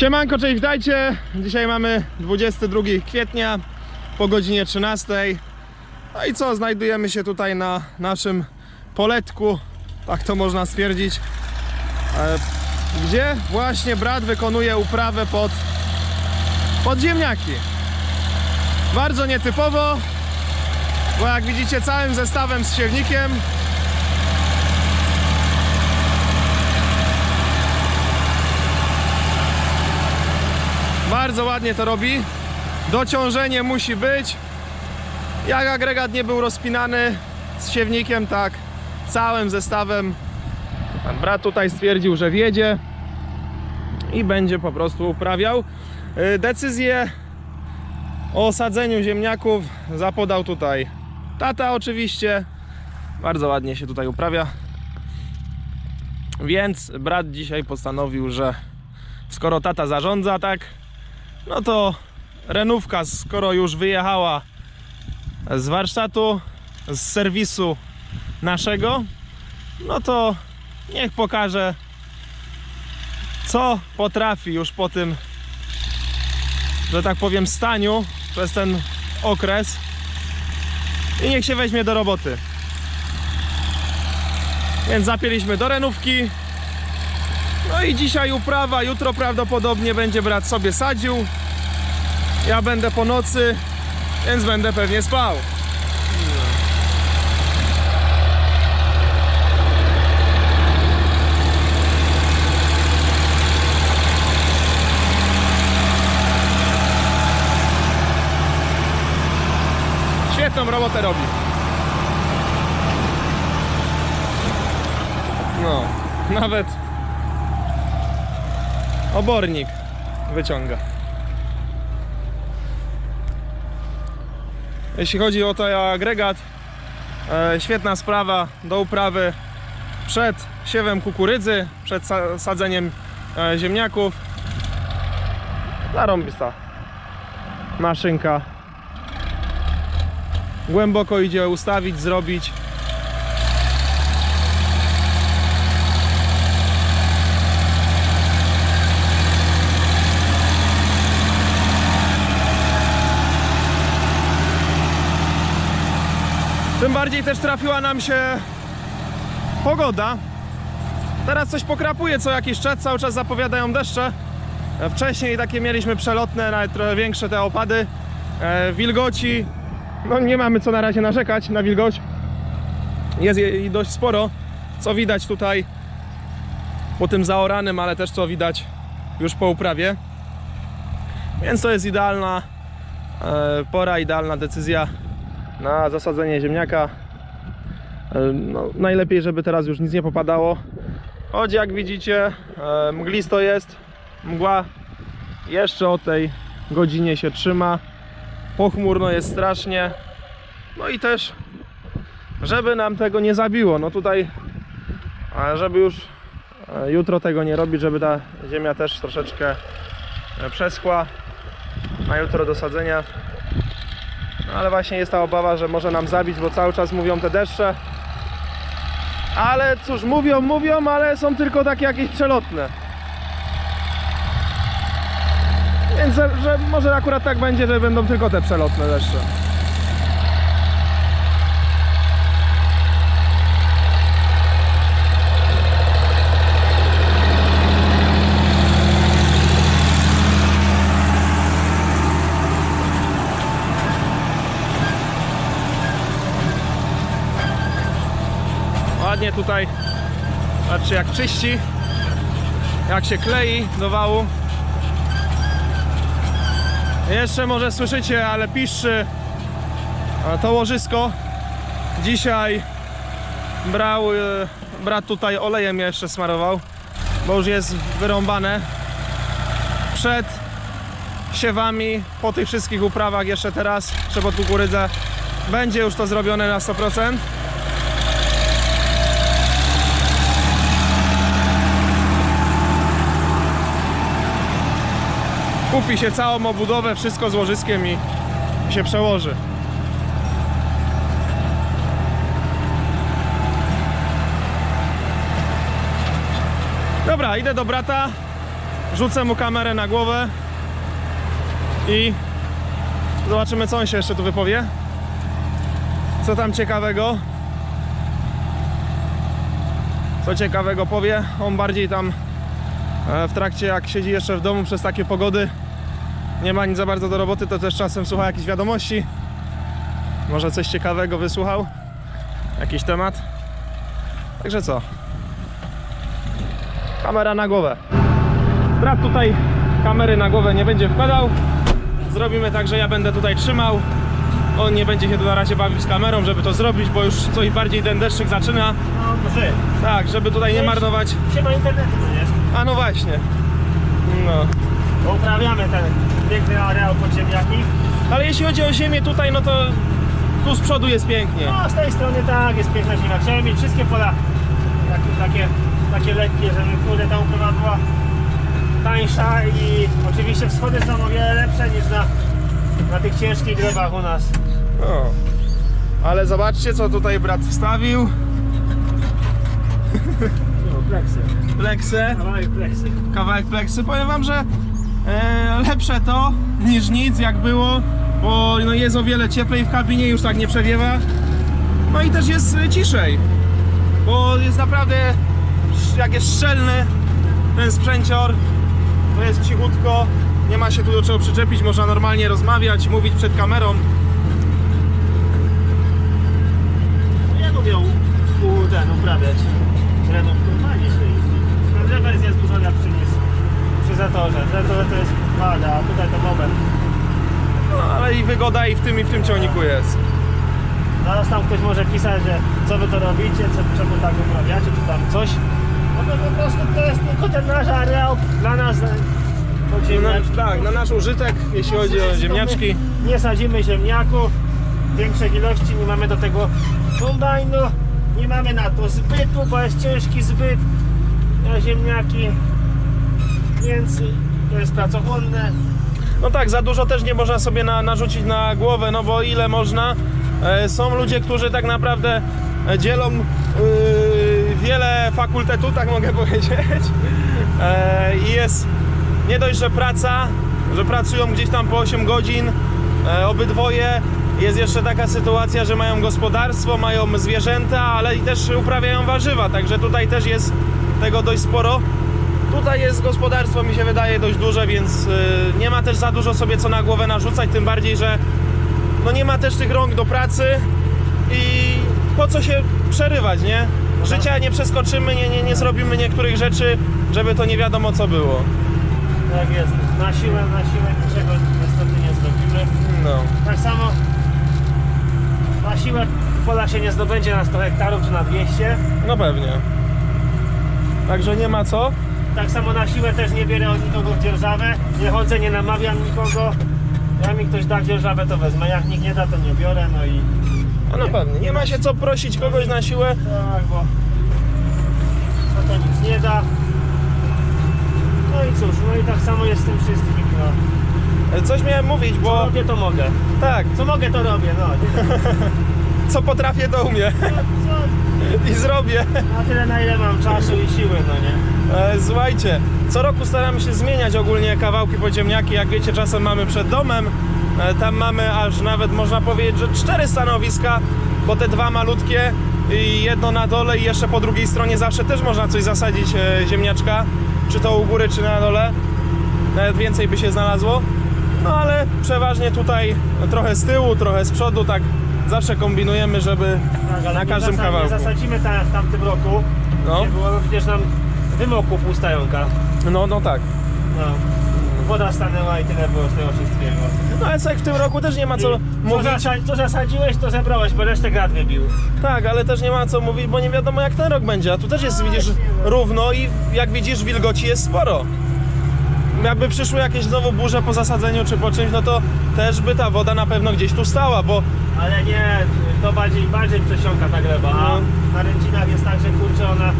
Siemanko, cześć, witajcie. Dzisiaj mamy 22 kwietnia po godzinie 13. No i co, znajdujemy się tutaj na naszym poletku, tak to można stwierdzić, e, gdzie właśnie brat wykonuje uprawę pod, pod ziemniaki. Bardzo nietypowo, bo jak widzicie całym zestawem z siewnikiem Bardzo ładnie to robi. Dociążenie musi być. Jak agregat nie był rozpinany z siewnikiem, tak całym zestawem. Pan brat tutaj stwierdził, że wiedzie i będzie po prostu uprawiał. Yy, Decyzję o osadzeniu ziemniaków zapodał tutaj tata oczywiście. Bardzo ładnie się tutaj uprawia. Więc brat dzisiaj postanowił, że skoro tata zarządza tak, no to renówka, skoro już wyjechała z warsztatu, z serwisu naszego, no to niech pokaże, co potrafi już po tym, że tak powiem, staniu przez ten okres i niech się weźmie do roboty. Więc zapięliśmy do renówki. No i dzisiaj uprawa, jutro prawdopodobnie będzie brat sobie sadził. Ja będę po nocy, więc będę pewnie spał. Świetną robotę robi. No, nawet obornik wyciąga. Jeśli chodzi o to agregat, e, świetna sprawa do uprawy przed siewem kukurydzy, przed sa- sadzeniem e, ziemniaków. Zarąbista maszynka. Głęboko idzie ustawić, zrobić. Bardziej też trafiła nam się pogoda. Teraz coś pokrapuje co jakiś czas, cały czas zapowiadają deszcze. Wcześniej takie mieliśmy przelotne, nawet trochę większe te opady. E, wilgoci, no nie mamy co na razie narzekać na wilgoć. Jest jej dość sporo, co widać tutaj po tym zaoranym, ale też co widać już po uprawie. Więc to jest idealna e, pora, idealna decyzja na zasadzenie ziemniaka. E, No, najlepiej, żeby teraz już nic nie popadało. Choć jak widzicie, e, mglisto jest. Mgła jeszcze o tej godzinie się trzyma. Pochmurno jest strasznie. No i też, żeby nam tego nie zabiło. No tutaj, żeby już e, jutro tego nie robić, żeby ta ziemia też troszeczkę przeschła na jutro do sadzenia. No ale właśnie jest ta obawa, że może nam zabić, bo cały czas mówią te deszcze. Ale cóż, mówią, mówią, ale są tylko takie jakieś przelotne. Więc że, że może akurat tak będzie, że będą tylko te przelotne deszcze. Ładnie tutaj, patrzcie jak czyści, jak się klei do wału. Jeszcze może słyszycie, ale piszczy to łożysko. Dzisiaj brał, e, brat tutaj olejem jeszcze smarował, bo już jest wyrąbane. Przed siewami, po tych wszystkich uprawach jeszcze teraz, jeszcze pod kukurydzę, będzie już to zrobione na 100%. Kupi się całą obudowę, wszystko z łożyskiem i się przełoży. Dobra, idę do brata. rzucę mu kamerę na głowę i zobaczymy co on się jeszcze tu wypowie. Co tam ciekawego? Co ciekawego powie? On bardziej tam w trakcie jak siedzi jeszcze w domu przez takie pogody nie ma nic za bardzo do roboty, to też czasem słucha jakichś wiadomości. Może coś ciekawego wysłuchał? Jakiś temat? Także co? Kamera na głowę. Brat tutaj kamery na głowę nie będzie wkładał. Zrobimy tak, że ja będę tutaj trzymał. On nie będzie się tu na razie bawił z kamerą, żeby to zrobić, bo już coś bardziej ten deszczyk zaczyna. No, może. Tak, żeby tutaj nie marnować. Się ma internetu? A no właśnie. No. Bo uprawiamy ten piękny areał podziemniaki. Ale jeśli chodzi o ziemię tutaj, no to tu z przodu jest pięknie. No, z tej strony tak, jest piękna ziemia. Chciałem mieć wszystkie pola takie, takie, takie lekkie, żeby kurde ta uprawa była tańsza i oczywiście wschody są o wiele lepsze niż na, na tych ciężkich glebach u nas. No. Ale zobaczcie, co tutaj brat wstawił. Pleksy. Pleksę. Kawałek pleksy. kawałek pleksy. Powiem wam, że e, lepsze to niż nic jak było, bo no, jest o wiele cieplej w kabinie, już tak nie przewiewa. No i też jest ciszej, bo jest naprawdę, jak jest szczelny ten sprzęcior, to jest cichutko, nie ma się tu do czego przyczepić, można normalnie rozmawiać, mówić przed kamerą. Ja lubię ten uprawiać renówką. Fajnie się jeździ. Prawda wersja jest dużo lepszy niż przy zatorze. Zatorze to jest pada, a tutaj to moment. No, ale i wygoda i w tym i w tym ciągniku jest. Zaraz tam ktoś może pisać, że co wy to robicie, co, czemu tak uprawiacie, czy tam coś. No to po prostu to jest tylko ten nasz areał dla nas e, Na, podziemniaczki. tak, na nasz użytek, jeśli chodzi o ziemniaczki. My nie sadzimy ziemniaków, większej ilości, nie mamy do tego kombajnu, nie mamy na to zbytu, bo jest ciężki zbyt na ziemniaki, więc to jest pracochłonne. No tak, za dużo też nie można sobie na, narzucić na głowę, no bo ile można. E, są ludzie, którzy tak naprawdę dzielą yy, wiele fakultetów, tak mogę powiedzieć. E, I jest nie dość, że praca, że pracują gdzieś tam po 8 godzin, e, obydwoje. Jest jeszcze taka sytuacja, że mają gospodarstwo, mają zwierzęta, ale i też uprawiają warzywa, także tutaj też jest tego dość sporo. Tutaj jest gospodarstwo, mi się wydaje, dość duże, więc y, nie ma też za dużo sobie co na głowę narzucać, tym bardziej, że no nie ma też tych rąk do pracy i po co się przerywać, nie? Życia nie przeskoczymy, nie, nie, nie zrobimy niektórych rzeczy, żeby to nie wiadomo co było. Tak jest, na siłę, na siłę niczego niestety nie zrobimy. No. Tak samo na siłę pola się nie zdobędzie na 100 hektarów czy na 200. No pewnie. Także nie ma co. Tak samo na siłę też nie biorę od nikogo w dzierżawę. Nie chodzę, nie namawiam nikogo. Jak mi ktoś da dzierżawę, to wezmę. Jak nikt nie da, to nie biorę. No i No, no pewnie. Nie ma się co prosić kogoś na siłę. tak, bo no to nic nie da. No i cóż, no i tak samo jest z tym wszystkim. No. Coś miałem mówić, Co bo robię, to mogę. tak, Co mogę, to robię. No, co potrafię to umiem co, co, i zrobię. na tyle, na ile mam czasu i siły, no nie. E, Słuchajcie, co roku staramy się zmieniać ogólnie kawałki podziemniaki. Jak wiecie, czasem mamy przed domem. E, Tam mamy aż nawet można powiedzieć, że cztery stanowiska, bo te dwa malutkie i jedno na dole i jeszcze po drugiej stronie zawsze też można coś zasadzić e, ziemniaczka, czy to u góry, czy na dole. Nawet więcej by się znalazło. No ale przeważnie tutaj trochę z tyłu, trochę z przodu, tak zawsze kombinujemy, żeby Tak, ale na każdym zasa- kawałku. Nie zasadzimy tak jak w tamtym roku. No, było, no przecież nam wymokło pół stajonka. no, no tak. No. Woda stanęła i tyle było z tego wszystkiego. No ale co, jak w tym roku też nie ma co co, mówić. zasa- co zasadziłeś, to zebrałeś, bo resztę grad wybił. Tak, ale też nie ma co mówić, bo nie wiadomo jak ten rok będzie. A tu też jest, widzisz, równo i jak widzisz, wilgoci jest sporo. Jakby przyszły jakieś znowu burze po zasadzeniu czy po czymś, no to też by ta woda na pewno gdzieś tu stała, bo Ale nie, to bardziej, bardziej przesiąka ta gleba. A No. na rędzinach jest tak, że kurczę ona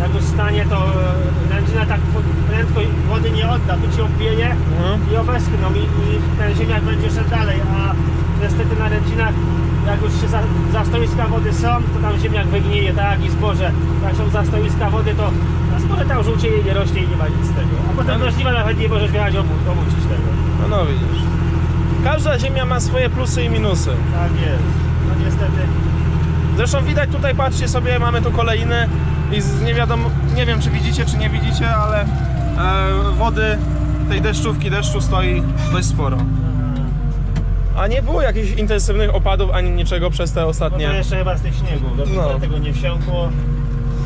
jak już stanie, to e, rędzina tak po- prędko wody nie odda, tu ci obwieje Mhm. i obeschną i, i ten ziemniak będzie szedł dalej, a niestety na rędzinach jak już się za, zastoiska wody są, to tam ziemniak wygnieje, tak i zboże. Jak są zastoiska wody, to na zboże tam żółcieje, nie rośnie i nie ma nic z tego. A potem do żniwa nawet nie możesz wjechać obrót, obrócić tego. No, no widzisz. Każda ziemia ma swoje plusy i minusy. Tak jest. No niestety. Zresztą widać tutaj, patrzcie sobie, mamy tu kolejny i z, nie wiadomo, nie wiem czy widzicie, czy nie widzicie, ale e, wody tej deszczówki, deszczu stoi dość sporo. A nie było jakichś intensywnych opadów ani niczego przez te No to ostatnie. jeszcze chyba z tych śniegów, do No. tego nie wsiąkło.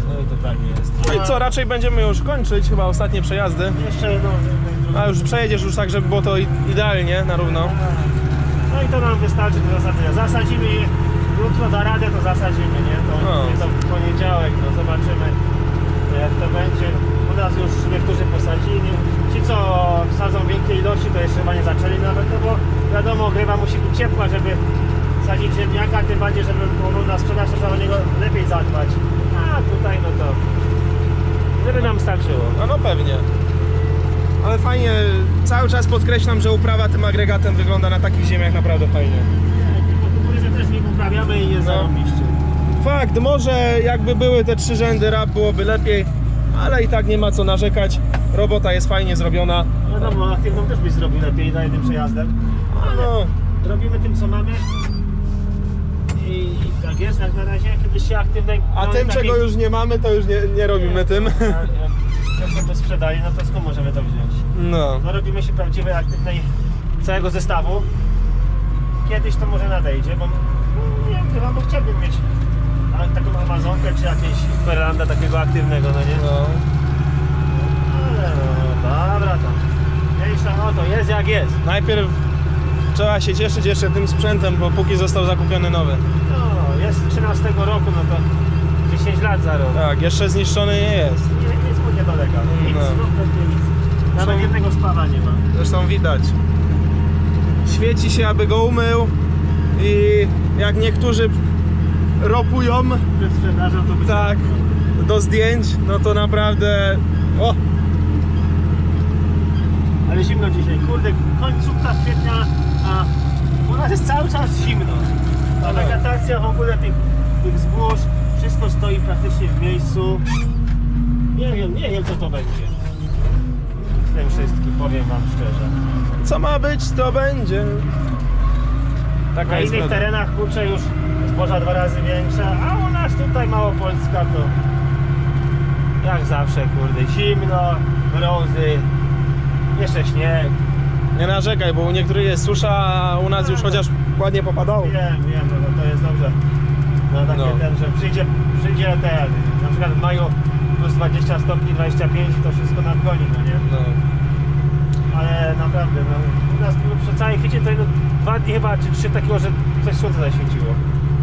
No i to tak jest. No i co, raczej będziemy już kończyć chyba ostatnie przejazdy. Jeszcze jedną. A już przejedziesz już tak, żeby było to idealnie na równo. No i to nam wystarczy do zasadzenia. Zasadzimy jutro da radę, to zasadzimy, nie? To, No. to w poniedziałek, no zobaczymy jak to będzie. U nas już niektórzy posadzili. Ci co sadzą większe ilości to jeszcze chyba nie zaczęli nawet, no bo wiadomo grywa musi być ciepła, żeby sadzić ziemniaka, tym bardziej, żeby mogą na sprzedaż to trzeba o niego lepiej zadbać. A tutaj no to żeby nam starczyło. No, no pewnie. Ale fajnie, cały czas podkreślam, że uprawa tym agregatem wygląda na takich ziemiach naprawdę fajnie. Kukurydzę też nie uprawiamy i jest No. zarobiście. Fakt, może jakby były te trzy rzędy rap byłoby lepiej, ale i tak nie ma co narzekać. Robota jest fajnie zrobiona. Wiadomo, aktywną też byś zrobił lepiej na jednym przejazdem. No, Robimy tym co mamy. I tak jest, jak na razie, kiedyś się aktywnej. a no, tym, takiej- czego już nie mamy, to już nie, nie robimy tym. Jak, jak, jak to sprzedali, no to skąd możemy to wziąć? No. No robimy się prawdziwej, aktywnej całego zestawu. Kiedyś to może nadejdzie, bo no, nie ukrywam, bo chciałbym mieć a, taką Amazonkę czy jakieś Ferranda takiego aktywnego, no nie? no. Ale no, dobra to. Mniejsza, no to jest jak jest. Najpierw trzeba się cieszyć jeszcze tym sprzętem, bo póki został zakupiony nowy. No, jest 13 roku, no to 10 lat za rok. Tak, jeszcze zniszczony nie jest. Nie, nic mu nie dolega. Nic, No. no. kompletnie nic. Nawet Są- jednego spawa nie ma. Zresztą widać. Świeci się, aby go umył i jak niektórzy ropują sprzedażą to tak do zdjęć, no to naprawdę o, Ale zimno dzisiaj. Kurde, końcówka kwietnia, a u nas jest cały czas zimno. Ta Tak. wegetacja w ogóle tych, tych zbóż, wszystko stoi praktycznie w miejscu. Nie wiem, nie wiem co to będzie. Z tym wszystkim, powiem wam szczerze. co ma być, to będzie. Taka Na jest innych prawda. terenach kurczę już zboża dwa razy większe, a u nas tutaj Małopolska to jak zawsze kurde, zimno, mrozy, jeszcze śnieg. Nie narzekaj, bo u niektórych jest susza, a u nas już chociaż ładnie popadało. Wiem, wiem, no to, to jest dobrze. No takie No. ten, że przyjdzie, przyjdzie ten, na przykład w maju plus 20 stopni, 25 i to wszystko nadgoni, no nie? No. Ale naprawdę, no u nas przy całej kwiecie to no, dwa dni chyba, czy trzy takiego, że coś słońce zaświeciło.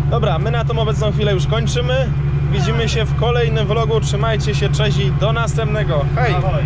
Dobra, my na tą obecną chwilę już kończymy. Widzimy się w kolejnym vlogu. Trzymajcie się, cześć i do następnego. Hej! Ahoj.